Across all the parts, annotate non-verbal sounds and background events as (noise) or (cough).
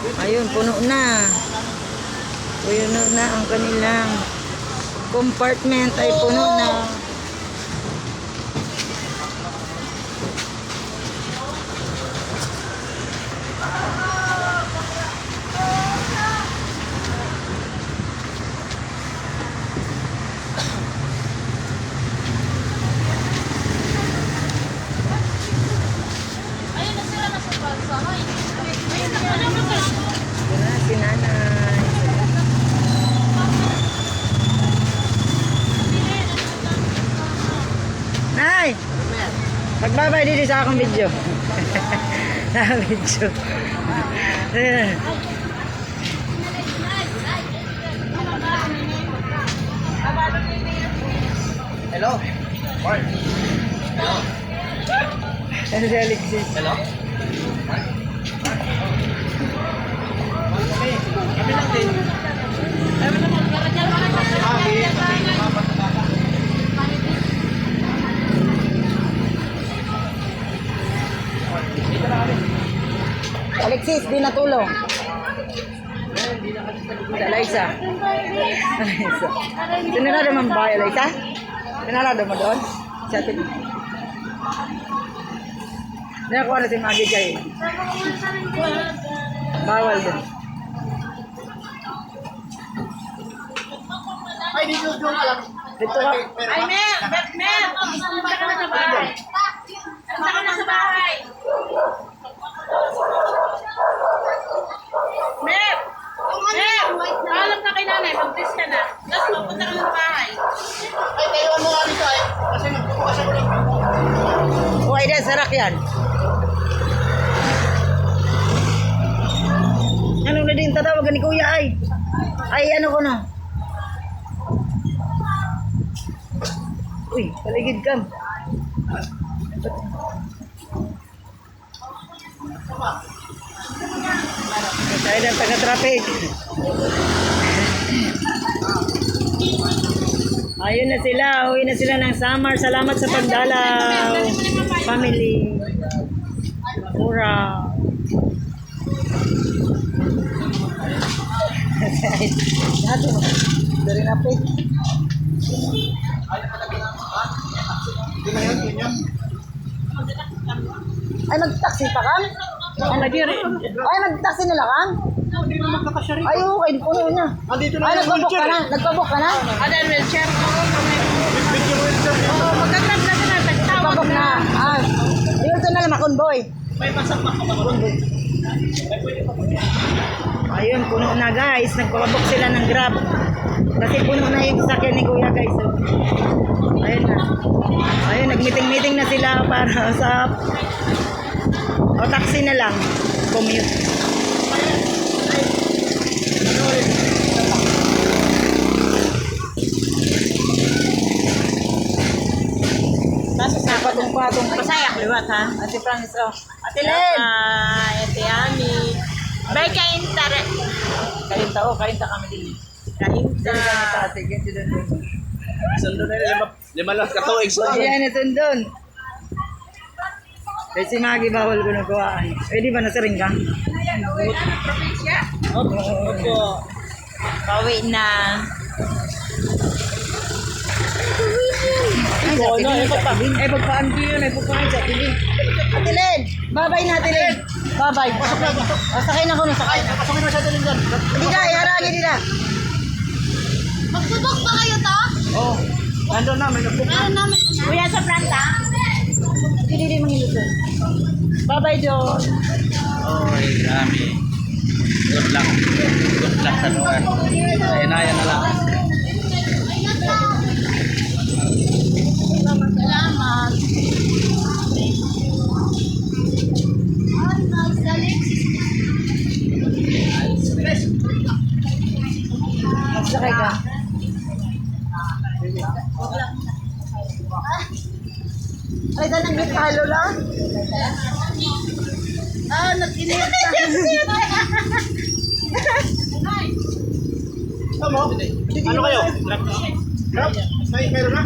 Ayun, puno na. Puno na ang kanilang compartment ay puno na. Ayun na sila nasa basahay. Ayun na, ano na ba? Yun na, si nanay. Nay! Magbabay dito sa akong video. (laughs) sa video. Hello? Mark? Si Alexis? Hello? Alexis, di natulong. Eliza. Eliza. Tinarado man ba, Eliza? Tinarado mo doon? Sa atin. Nakakuha na si Maggie kayo. Bawal din. Ay, dito yung alam. Dito ka. Ay! Mel! Mel! Punta ka na sa bahay. Punta ka na sa bahay. Mel! Mel! Paalam ka kay nanay. Mag-test ka na. Tapos magpunta ka na sa bahay. Ay, kayo mo nga dito ay. Kasi nagbubukas ako ng Okay din, sarak yan. Ano na din tatawagan ni Kuya ay? Ay, ano ko na? Uy, paligid ka. Tayo ng taga-traffic. Ayun na sila, uwi na sila ng summer. Salamat sa pagdalaw. Family. Mura. (laughs) Dati mo. Dari na pig. Ay, mag-taxi pa kang? Ay, Ay, mag-taxi nila kang? Hindi na magkakasya rin. Ay, okay, puno na. Andito na Ay, yung nagpabok ka na. Nagpabok ka na. Ano yung wheelchair? Video wheelchair. Oo, magkagrab na ka na. Nagpabok na. Ah, yun ito na lang, makonboy. May pasak pa ka Ayun, puno na guys. Nagpabok sila ng grab. Kasi puno na yung sakyan ni Kuya guys. So, ayun para sa o taxi na lang. Commute. Patong-patong. Pasayak, liwat ha? Ate Francis, oh. Ate Len! Ate Ami. Bay ka intare. Kalinta, oh. Kalinta kami din. Kainta. Sa ate. Ganyan doon. Sundo na lima, lima lang katuig. So, Ayan, ito doon. Kaya si Maggie bawal ko nagawaan. Pwede ba nasa ring ka? Opo. Opo. Pauwi na. Ay, sa eh, pagpa- Ay, pagpaan ko yun. Ay, pagpaan sa tili. Ate Len! Babay na, Ate Len! Babay. Pasok na. Oh, sakay na ko na, sakay. Pasukin mo siya din dyan. Hindi na, iharangin nila. Magsubok ba kayo to? Oo. Nandun na, may nagbook. Meron namin. Kuya sa planta? Hindi din mahilot doon. Babay, John. Oy, dami. Good luck. Good luck sa lugar. Ayun na lang. Salamat. Magsakay ka. Ay, tanang gitalo lang. Ah, nag-init na. Ano? Kayo? Grab? Grab? May meron na?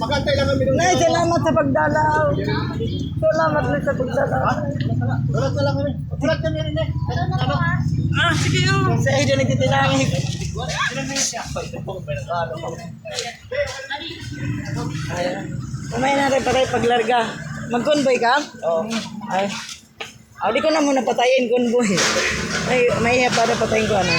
Magantay lang kami doon. Nay, salamat sa pagdalaw. Salamat na sa pagdalaw. Ulat na lang kami. Ulat kami rin eh. Ano? Ah, sige oh. Sa iyo nagtitinangin. Kumain natin patay paglarga. Mag-convoy ka? Oo. Ay. Ah, di ko na muna patayin convoy. Ay, may para patayin ko ano.